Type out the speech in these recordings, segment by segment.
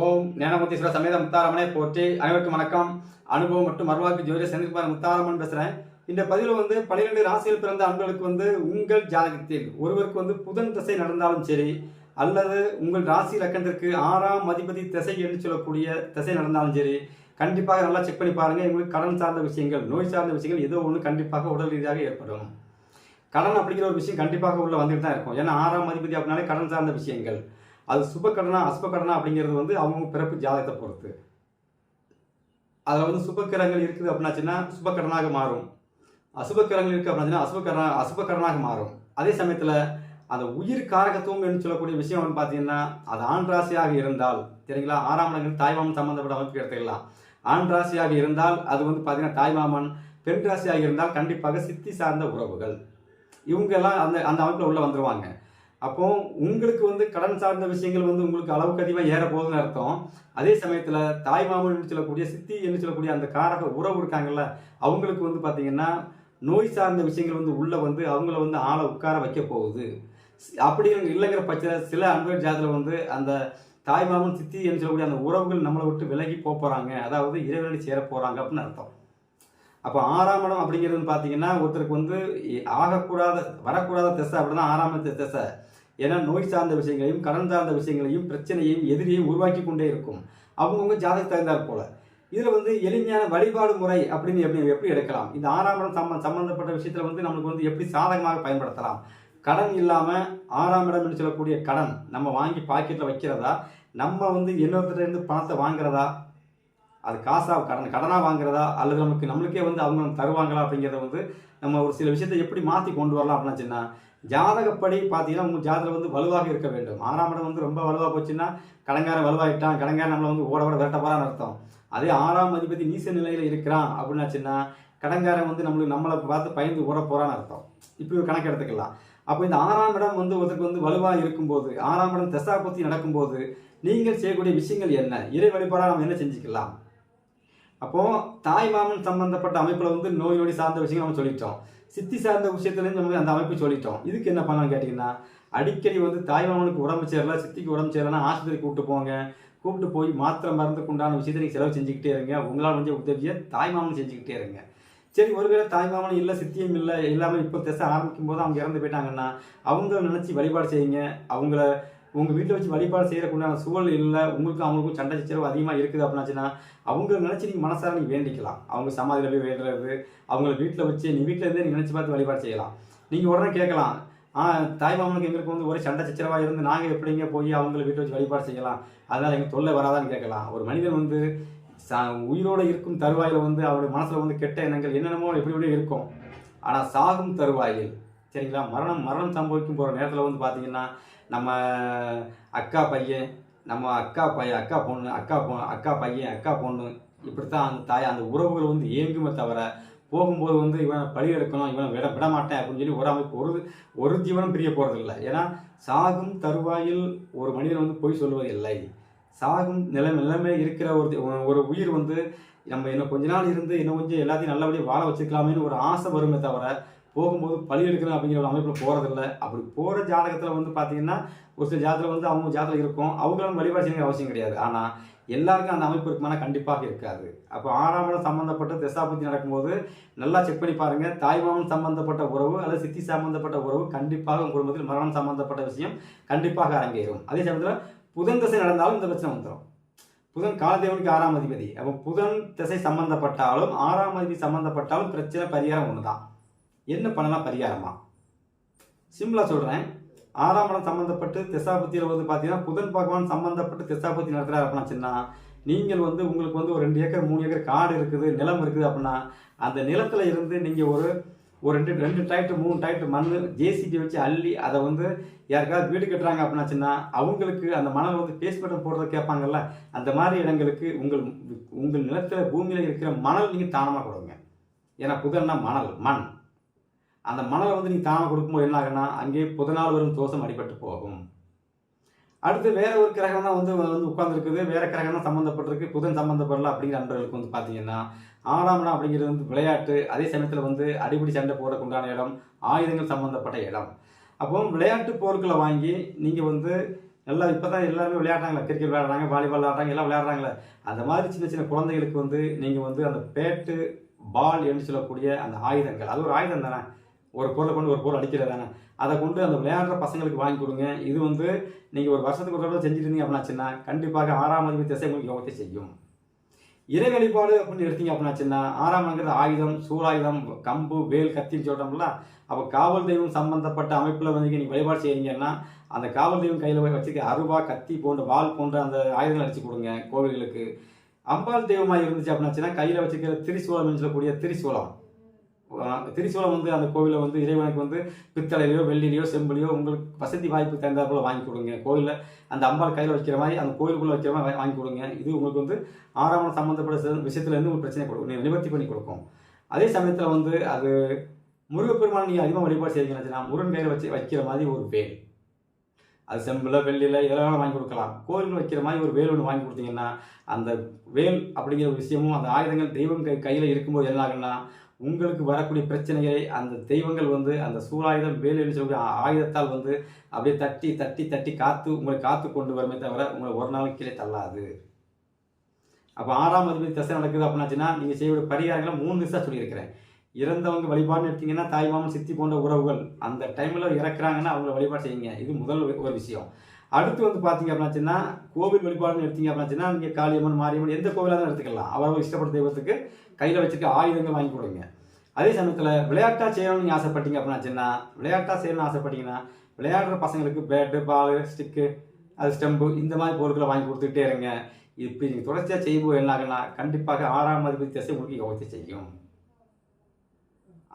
ஓம் ஞானமூர்த்தீஸ்வர சமேத முத்தாரமனை போற்றி. அனைவருக்கும் வணக்கம். அனுபவம் மற்றும் மறுவாக்கு ஜோதிட செந்தில்குமார் முத்தாரமன் பேசுகிறேன் இந்த பதிவில் வந்து பன்னிரெண்டு ராசியில் பிறந்த ஆண்களுக்கு வந்து உங்கள் ஜாதகத்தில் ஒருவருக்கு வந்து புதன் திசை நடந்தாலும் சரி அல்லது உங்கள் ராசி லக்கணத்திற்கு ஆறாம் அதிபதி திசை என்று சொல்லக்கூடிய திசை நடந்தாலும் சரி கண்டிப்பாக நல்லா செக் பண்ணி பாருங்கள் உங்களுக்கு கடன் சார்ந்த விஷயங்கள் நோய் சார்ந்த விஷயங்கள் ஏதோ ஒன்று கண்டிப்பாக உடல் ரீதியாக ஏற்படும். கடன் அப்படிங்கிற ஒரு விஷயம் கண்டிப்பாக உள்ள வந்துட்டு தான் இருக்கும். ஏன்னா ஆறாம் அதிபதி அப்படின்னாலே கடன் சார்ந்த விஷயங்கள். அது சுப கடனா அசுப கடனா அப்படிங்கிறது வந்து அவங்க பிறப்பு ஜாதகத்தை பொறுத்து. அதில் வந்து சுபக்கிரங்கள் இருக்குது அப்படின்னாச்சுன்னா சுபக்கடனாக மாறும். அசுபக்கிரங்கள் இருக்குது அப்படின்னாச்சுன்னா அசுபக்கடனா அசுபக்கடனாக மாறும். அதே சமயத்தில் அந்த உயிர் காரகத்துவம் என்று சொல்லக்கூடிய விஷயம் வந்து பார்த்தீங்கன்னா அது ஆண் ராசியாக இருந்தால் சரிங்களா? ஆறாம் இடங்கள் தாய்மாமன் சம்மந்தப்பட்ட அமைப்பு எடுத்துக்கலாம். ஆண் ராசியாக இருந்தால் அது வந்து பார்த்தீங்கன்னா தாய்மாமன் பெண் ராசியாக இருந்தால் கண்டிப்பாக சித்தி சார்ந்த உறவுகள். இவங்கெல்லாம் அந்த அந்த அமைப்பில் உள்ளே வந்துருவாங்க. அப்போ உங்களுக்கு வந்து கடன் சார்ந்த விஷயங்கள் வந்து உங்களுக்கு அளவுக்கு அதிகமாக ஏற போகுதுன்னு அர்த்தம். அதே சமயத்தில் தாய் மாமன் என்று சொல்லக்கூடிய சித்தி என்று சொல்லக்கூடிய அந்த காரக உறவு இருக்காங்கல்ல அவங்களுக்கு வந்து பார்த்தீங்கன்னா நோய் சார்ந்த விஷயங்கள் வந்து உள்ள வந்து அவங்கள வந்து ஆளை உட்கார வைக்க போகுது. அப்படி இல்லைங்கிற பட்சத்தில் சில அன்பர் ஜாதத்தில் வந்து அந்த தாய் மாமன் சித்தி என்று சொல்லக்கூடிய அந்த உறவுகள் நம்மளை விட்டு விலகி போக போகிறாங்க அதாவது இறைவனை சேர போகிறாங்க அப்படின்னு அர்த்தம். அப்போ ஆறாம் இடம் அப்படிங்கிறது பார்த்தீங்கன்னா ஒருத்தருக்கு வந்து ஆகக்கூடாத வரக்கூடாத திசை அப்படின்னா ஆறாம் திசை. ஏன்னா நோய் சார்ந்த விஷயங்களையும் கடன் சார்ந்த விஷயங்களையும் பிரச்சனையையும் எதிரியையும் உருவாக்கி கொண்டே இருக்கும். அவங்கவுங்க ஜாதகம் தகுந்தாற் போல. இதில் வந்து எளிமையான வழிபாடு முறை அப்படின்னு எப்படி எப்படி எடுக்கலாம்? இந்த ஆறாம் இடம் சம்ம சம்மந்தப்பட்ட விஷயத்தில் வந்து நம்மளுக்கு வந்து எப்படி சாதகமாக பயன்படுத்தலாம்? கடன் இல்லாமல் ஆறாம் இடம் என்று சொல்லக்கூடிய கடன் நம்ம வாங்கி பாக்கெட்டில் வைக்கிறதா? நம்ம வந்து இன்னொருத்தர் இருந்து பணத்தை வாங்குறதா? அது காசாக கடன் கடனாக வாங்குறதா? அல்லது நமக்கு நம்மளுக்கே வந்து அவங்க தருவாங்களா அப்படிங்கிறத வந்து நம்ம ஒரு சில விஷயத்தை எப்படி மாற்றி கொண்டு வரலாம் அப்படின்னா சொன்னால் ஜாதகப்படி பார்த்தீங்கன்னா உங்கள் ஜாதகம் வந்து வலுவாக இருக்க வேண்டும். ஆறாம் இடம் வந்து ரொம்ப வலுவாக போச்சுன்னா கடங்காரன் வலுவாகிட்டான் கடங்காரன் நம்மளை வந்து ஓட ஓட விரட்ட போகிறான்னு அர்த்தம். அதே ஆறாம் அதிபதி நீச நிலையில் இருக்கிறான் அப்படின்னாச்சுன்னா கடங்காரன் வந்து நம்மளுக்கு நம்மளை பார்த்து பயந்து ஓட போகிறான்னு அர்த்தம். இப்படி ஒரு கணக்கு எடுத்துக்கலாம். அப்போ இந்த ஆறாம் இடம் வந்து ஒருத்தருக்கு வந்து வலுவாக இருக்கும்போது ஆறாம் இடம் தசாபத்தி நடக்கும்போது நீங்கள் செய்யக்கூடிய விஷயங்கள் என்ன? இறை வழிபாடாக நம்ம என்ன செஞ்சுக்கலாம்? அப்போ தாய் மாமன் சம்பந்தப்பட்ட அமைப்பில் வந்து நோய் நொடி சார்ந்த விஷயங்கள் நம்ம சொல்லிட்டோம். சித்தி சார்ந்த விஷயத்துலேருந்து நம்ம அந்த அமைப்பு சொல்லிட்டோம். இதுக்கு என்ன பண்ணலாம்னு கேட்டிங்கன்னா அடிக்கடி வந்து தாய் மாமனுக்கு உடம்பு சேரல சித்திக்கு உடம்பு சேரலன்னா ஆஸ்பத்திரி கூப்பிட்டு போங்க. கூப்பிட்டு போய் மாத்திரை மருந்துக்கு உண்டான விஷயத்தை நீங்கள் செலவு செஞ்சுக்கிட்டே இருங்க. உங்களால் முடிஞ்ச உதவியை தாய் மாமன் செஞ்சுக்கிட்டே இருங்க. சரி ஒருவேளை தாய் மாமன் இல்லை சித்தியும் இல்லை இல்லாமல் இப்போ திசை ஆரம்பிக்கும் போது அவங்க இறந்து போயிட்டாங்கன்னா அவங்கள நினச்சி வழிபாடு செய்யுங்க. அவங்கள உங்கள் வீட்டில் வச்சு வழிபாடு செய்கிறக்குண்டான சூழல் இல்லை உங்களுக்கும் அவங்களுக்கும் சண்டை சச்சரவு அதிகமாக இருக்குது அப்படின்னாச்சுன்னா அவங்க நினச்சி நீங்கள் மனசார நீங்கள் வேண்டிக்கலாம். அவங்க சமாதியில் போய் வேண்டுறது அவங்கள வீட்டில் வச்சு நீ வீட்டில் இருந்தே நீங்கள் நினச்சி பார்த்து வழிபாடு செய்யலாம். நீங்கள் உடனே கேட்கலாம். ஆ தாய் மாமனுக்கு எங்களுக்கு வந்து ஒரே சண்டை சச்சரவாக இருந்து நாங்கள் எப்படிங்க போய் அவங்கள வீட்டில் வச்சு வழிபாடு செய்யலாம்? அதனால் எங்கள் தொல்லை வராதான்னு கேட்கலாம். ஒரு மனிதன் வந்து சா உயிரோடு இருக்கும் தருவாயில் வந்து அவருடைய மனசில் வந்து கெட்ட எண்ணங்கள் என்னென்னமோ எப்படி எப்படி இருக்கும். ஆனால் சாகும் தருவாயில் சரிங்களா? மரணம் மரணம் சம்பவிக்கும் போகிற நேரத்தில் வந்து பார்த்தீங்கன்னா நம்ம அக்கா பையன் நம்ம அக்கா பையன் அக்கா பொண்ணு அக்கா பொ அக்கா பையன் அக்கா பொண்ணு இப்படித்தான் அந்த தாய் அந்த உறவுகள் வந்து இயங்குமே தவிர போகும்போது வந்து இவன் பழி எடுக்கணும் இவனை விட விட மாட்டேன் அப்படின்னு சொல்லி ஒரு அமைப்பு ஒரு ஒரு ஜீவனம் பிரிய போகிறதில்ல ஏன்னா சாகும் தருவாயில் ஒரு மனிதன் வந்து பொய் சொல்லுவது இல்லை சாகும் நிலைமை நிலைமை இருக்கிற ஒரு ஒரு உயிர் வந்து நம்ம இன்னும் கொஞ்ச நாள் இருந்து இன்னும் கொஞ்சம் எல்லாத்தையும் நல்லபடியாக வாழ வச்சுக்கலாமேன்னு ஒரு ஆசை வருமே தவிர போகும்போது பழி எடுக்கணும் அப்படிங்கிற ஒரு அமைப்பில் போகிறதில்ல அப்படி போகிற ஜாதகத்தில் வந்து பார்த்தீங்கன்னா ஒரு சில ஜாதகத்தில் வந்து அவங்க ஜாதகம் இருக்கும். அவங்களும் வழிபாடு செய்யணுங்கிற அவசியம் கிடையாது. ஆனால் எல்லாருக்கும் அந்த அமைப்பு இருக்குமானா கண்டிப்பாக இருக்காது. அப்போ ஆறாம் இடம் சம்மந்தப்பட்ட திசாபத்தி நடக்கும்போது நல்லா செக் பண்ணி பாருங்க. தாய்மாமன் சம்பந்தப்பட்ட உறவு அல்லது சித்தி சம்பந்தப்பட்ட உறவு கண்டிப்பாக உங்கள் குடும்பத்தில் மரணம் சம்பந்தப்பட்ட விஷயம் கண்டிப்பாக அரங்கேறும். அதே சமயத்தில் புதன் திசை நடந்தாலும் இந்த பிரச்சனை வந்துடும் புதன் காலதேவனுக்கு ஆறாம் அதிபதி. அப்போ புதன் திசை சம்பந்தப்பட்டாலும் ஆறாம் அதிபதி சம்பந்தப்பட்டாலும் பிரச்சனை பரிகாரம் ஒன்று தான் என்ன பண்ணலாம் பரிகாரமா? சிம்பிளா சொல்றேன். ஆறாம் இடம் சம்பந்தப்பட்டு திசாபத்தியில் வந்து பார்த்தீங்கன்னா புதன் பகவான் சம்பந்தப்பட்டு திசாபத்தி நடத்துறாரு அப்படின்னா சின்ன நீங்கள் வந்து உங்களுக்கு வந்து ஒரு ரெண்டு ஏக்கர் மூணு ஏக்கர் காடு இருக்குது நிலம் இருக்குது அப்படின்னா அந்த நிலத்தில் இருந்து நீங்கள் ஒரு ஒரு ரெண்டு ரெண்டு டிராக்டர் மூணு டிராக்டர் மண் ஜேசிபி வச்சு அள்ளி அதை வந்து யாருக்காவது வீடு கட்டுறாங்க அப்படின்னாச்சுன்னா அவங்களுக்கு அந்த மணல் வந்து பேஸ்மெண்ட் போடுறத கேட்பாங்கல்ல அந்த மாதிரி இடங்களுக்கு உங்கள் உங்கள் நிலத்தில் பூமியில் இருக்கிற மணல் நீங்கள் தானமாக கொடுங்க. ஏன்னா புதன்னா மணல் மண். அந்த மணலை வந்து நீங்கள் தானமாக கொடுக்கும்போது என்ன ஆகுனா அங்கே புதனால் வரும் தோஷம் அடிபட்டு போகும். அடுத்து வேற ஒரு கிரகம் தான் வந்து வந்து உட்காந்துருக்குது வேற கிரகம் தான் சம்மந்தப்பட்டிருக்கு புதன் சம்மந்தப்படல அப்படிங்கிற அன்பர்களுக்கு வந்து பார்த்தீங்கன்னா ஆறாம் இடம் அப்படிங்கிறது வந்து விளையாட்டு. அதே சமயத்தில் வந்து அடிப்படி சண்டை போடுறதுக்கு உண்டான இடம் ஆயுதங்கள் சம்மந்தப்பட்ட இடம். அப்போ விளையாட்டு பொருட்களை வாங்கி நீங்கள் வந்து நல்லா இப்போ தான் எல்லாருமே விளையாடுறாங்களே கிரிக்கெட் விளையாடுறாங்க வாலிபால் விளையாடுறாங்க எல்லாம் விளையாடுறாங்களே. அந்த மாதிரி சின்ன சின்ன குழந்தைகளுக்கு வந்து நீங்கள் வந்து அந்த பேட்டு பால் என்று சொல்லக்கூடிய அந்த ஆயுதங்கள். அது ஒரு ஆயுதம் தானே? ஒரு பொருளை கொண்டு ஒரு பொருள் அடிக்கிறது தானே? அதை கொண்டு அந்த விளையாடுற பசங்களுக்கு வாங்கி கொடுங்க. இது வந்து நீங்கள் ஒரு வருஷத்துக்கு ஒரு தடவை செஞ்சுட்டு இருந்தீங்க அப்படின்னாச்சுன்னா கண்டிப்பாக ஆறாம் அதிபதி திசை உங்களுக்கு யோகத்தை செய்யும். இறை வழிபாடு அப்படின்னு எடுத்தீங்க அப்படின்னாச்சுன்னா ஆறாம்ங்கிறது ஆயுதம் சூறாயுதம் கம்பு வேல் கத்தின்னு சொல்கிறோம்ல அப்போ காவல் தெய்வம் சம்பந்தப்பட்ட அமைப்பில் வந்து நீங்கள் வழிபாடு செய்கிறீங்கன்னா அந்த காவல் தெய்வம் கையில் வச்சுக்க அருவா கத்தி போன்ற வாள் போன்ற அந்த ஆயுதங்கள் அடிச்சு கொடுங்க கோவில்களுக்கு. அம்பாள் தெய்வமாக இருந்துச்சு அப்படின்னாச்சுன்னா கையில் வச்சுக்கிற திரிசூலம் சொல்லக்கூடிய திரிசூலம். திரிசூலம் வந்து அந்த கோவிலில் வந்து இறைவனுக்கு வந்து பித்தளையிலையோ வெள்ளிலையோ செம்பிலையோ உங்களுக்கு வசதி வாய்ப்பு தகுந்த போல் வாங்கி கொடுங்க. கோவிலில் அந்த அம்பாள் கையில் வைக்கிற மாதிரி அந்த கோயிலுக்குள்ளே வைக்கிற மாதிரி வாங்கி கொடுங்க. இது உங்களுக்கு வந்து ஆறாம் சம்மந்தப்பட்ட சி- விஷயத்துலேருந்து உங்களுக்கு பிரச்சனை கொடுக்கும் நிவர்த்தி பண்ணி கொடுக்கும். அதே சமயத்தில் வந்து அது முருகப்பெருமான் நீங்கள் அதிகமாக வழிபாடு செய்கிறீங்கன்னா முருகன் கையில் வச்சு வைக்கிற மாதிரி ஒரு வேல். அது செம்பில் வெள்ளியில் இதெல்லாம் வேணாலும் வாங்கி கொடுக்கலாம். கோயிலில் வைக்கிற மாதிரி ஒரு வேல் ஒன்று வாங்கி கொடுத்தீங்கன்னா அந்த வேல் அப்படிங்கிற ஒரு விஷயமும் அந்த ஆயுதங்கள் தெய்வம் கை கையில் இருக்கும்போது என்ன ஆகுன்னா உங்களுக்கு வரக்கூடிய பிரச்சனைகளை அந்த தெய்வங்கள் வந்து அந்த சூறாயுதம் வேல் சொல்லக்கூடிய ஆயுதத்தால் வந்து அப்படியே தட்டி தட்டி தட்டி காத்து உங்களை காத்து கொண்டு வருமே தவிர உங்களை ஒரு நாள் கீழே தள்ளாது. அப்போ ஆறாம் அதிபதி தசை நடக்குது அப்படின்னாச்சுன்னா நீங்கள் செய்யக்கூடிய பரிகாரங்களை மூணு நிமிஷம் சொல்லியிருக்கிறேன். இறந்தவங்க வழிபாடுன்னு எடுத்தீங்கன்னா தாய் மாமன் சித்தி போன்ற உறவுகள் அந்த டைமில் இறக்குறாங்கன்னா அவங்கள வழிபாடு செய்யுங்க. இது முதல் ஒரு விஷயம். அடுத்து வந்து பார்த்தீங்க அப்படின்னாச்சுன்னா கோவில் வழிபாடுன்னு எடுத்தீங்க அப்படின்னாச்சுன்னா நீங்கள் காளியம்மன் மாரியம்மன் எந்த கோவிலாக தான் எடுத்துக்கலாம். அவரவர் இஷ்டப்பட்ட தெய்வத்துக்கு கையில் வச்சுக்க ஆயுதங்கள் வாங்கி கொடுங்க. அதே சமயத்தில் விளையாட்டாக செய்யணும்னு நீங்கள் ஆசைப்பட்டீங்க அப்படின்னாச்சுன்னா விளையாட்டாக செய்யணும்னு ஆசைப்பட்டீங்கன்னா விளையாடுற பசங்களுக்கு பேட்டு பால் ஸ்டிக்கு அது ஸ்டெம்பு இந்த மாதிரி பொருட்களை வாங்கி கொடுத்துக்கிட்டே இருங்க. இப்படி நீங்கள் தொடர்ச்சியாக செய்யும்போது என்ன கண்டிப்பாக ஆறாம் அதிபதி திசை உங்களுக்கு யோகத்தை செய்யும்.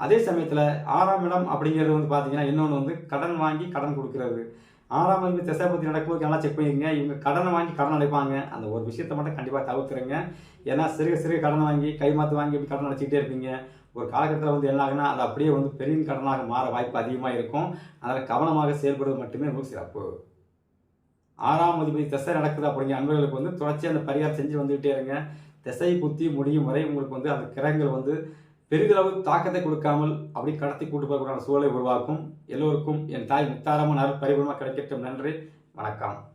அதே சமயத்தில் ஆறாம் இடம் அப்படிங்கிறது வந்து பார்த்தீங்கன்னா இன்னொன்று வந்து கடன் வாங்கி கடன் கொடுக்கறது. ஆறாம் அதிபதி திசை நடக்கும்போது நல்லா செக் பண்ணிடுங்க இவங்க கடனை வாங்கி கடன் அடைப்பாங்க. அந்த ஒரு விஷயத்தை மட்டும் கண்டிப்பாக தவிர்த்துருங்க. ஏன்னா சிறுக சிறுக கடன் வாங்கி கைமாத்து வாங்கி இப்படி கடன் அடைச்சிக்கிட்டே இருப்பீங்க. ஒரு காலகட்டத்தில் வந்து என்ன ஆகுனா அது அப்படியே வந்து பெரிய கடனாக மாற வாய்ப்பு அதிகமாக இருக்கும். அதனால் கவனமாக செயல்படுவது மட்டுமே உங்களுக்கு சிறப்பு. ஆறாம் அதிபதி திசை நடக்குது அப்படிங்கிற அன்பர்களுக்கு வந்து தொடர்ச்சி அந்த பரிகாரம் செஞ்சு வந்துகிட்டே இருங்க. திசை புத்தி முடியும் வரை உங்களுக்கு வந்து அந்த கிரகங்கள் வந்து பெரிதளவு தாக்கத்தை கொடுக்காமல் அப்படி கடத்தி கூட்டு போகக்கூடிய சூழலை உருவாக்கும். எல்லோருக்கும் என் தாய் முத்தாரமான பரிபூர்ணமாக கிடைக்கட்டும். நன்றி. வணக்கம்.